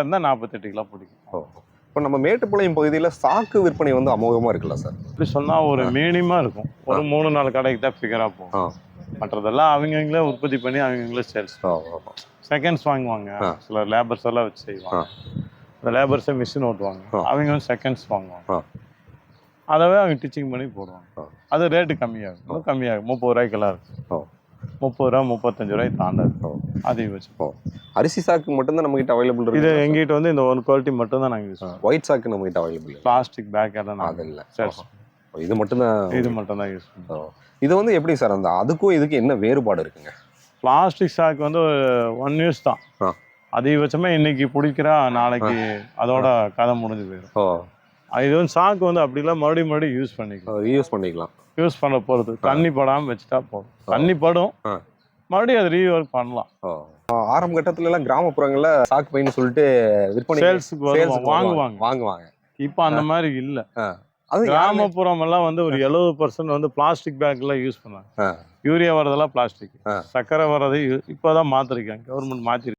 இருந்தால் நாற்பத்தெட்டு கிலோ பிடிக்கும். இப்போ நம்ம மேட்டுப்பாளையம் பகுதியில் சாக்கு விற்பனை வந்து அமோகமாக இருக்குல்ல சார்? இப்படி சொன்னால் ஒரு மினிமாக இருக்கும். ஒரு மூணு நாலு கடைக்கு தான் ஃபிகராக போகும். மற்றதெல்லாம் அவங்கவுங்களே உற்பத்தி பண்ணி அவங்கவுங்களே சேல்ஸ். செகண்ட்ஸ் வாங்குவாங்க. சில லேபர்ஸ் எல்லாம் வச்சு செய்வாங்க. இந்த லேபர்ஸை மிஷின் ஓட்டுவாங்க. அவங்க வந்து செகண்ட்ஸ் வாங்குவாங்க. அதவே அவங்க டிச்சிங் பண்ணி போடுவாங்க. அது ரேட்டு கம்மியாகும். கம்மியாகும். முப்பது ரூபாய்க்கெல்லாம் இருக்கும். முப்பது ரூபா முப்பத்தஞ்சு ரூபாய் தாண்டாது. அதிகபட்சம் ஓ. அரிசி சாக்கு மட்டும்தான் நம்மகிட்ட அவைலபிள் இது இருக்கு எங்கிட்ட வந்து இந்த ஒரு குவாலிட்டி மட்டும் தான் நாங்கள் யூஸ் பண்ணுவோம் ஒயிட் சாக்கு நம்மகிட்ட அவைலபிள் பிளாஸ்டிக் பேக் எல்லாம் அது இல்லை. ஓ, இது மட்டும்தான் இது மட்டும் தான் யூஸ் பண்ணுவோம் ஓ. இது வந்து எப்படி சார் அந்த அதுக்கும் இதுக்கும் என்ன வேறுபாடு இருக்குங்க? பிளாஸ்டிக் சாக் வந்து ஒன் யூஸ் தான். அதிகபட்சமாக இன்னைக்கு பிடிக்கிறா நாளைக்கு அதோட கதை முடிஞ்சு போயிடும் இது வந்து சாக்கு வந்து அப்படிலாம் மறுபடியும் மறுபடியும் யூஸ் பண்ணிக்கலாம். ரீயூஸ் பண்ணிக்கலாம். யூஸ் பண்ண போகிறது தண்ணி படாமல் வச்சுட்டா போதும். தண்ணி படும். மறுபடியும் அது ரீஒர்க் பண்ணலாம். ஆரம்ப கட்டத்துல எல்லாம் கிராமப்புறங்கள்ல சாக்கு பைன்னு சொல்லிட்டு விற்பனை சேல்ஸுக்கு வாங்குவாங்க. வாங்குவாங்க. இப்போ அந்த மாதிரி இல்லை. அது கிராமப்புறம் எல்லாம் வந்து ஒரு எழுபது பர்சன்ட் வந்து பிளாஸ்டிக் பேக்லாம் யூஸ் பண்ணாங்க. யூரியா வரதெல்லாம் பிளாஸ்டிக். சர்க்கரை வர்றது இப்போதான் மாத்திருக்காங்க. கவர்மெண்ட் மாத்தி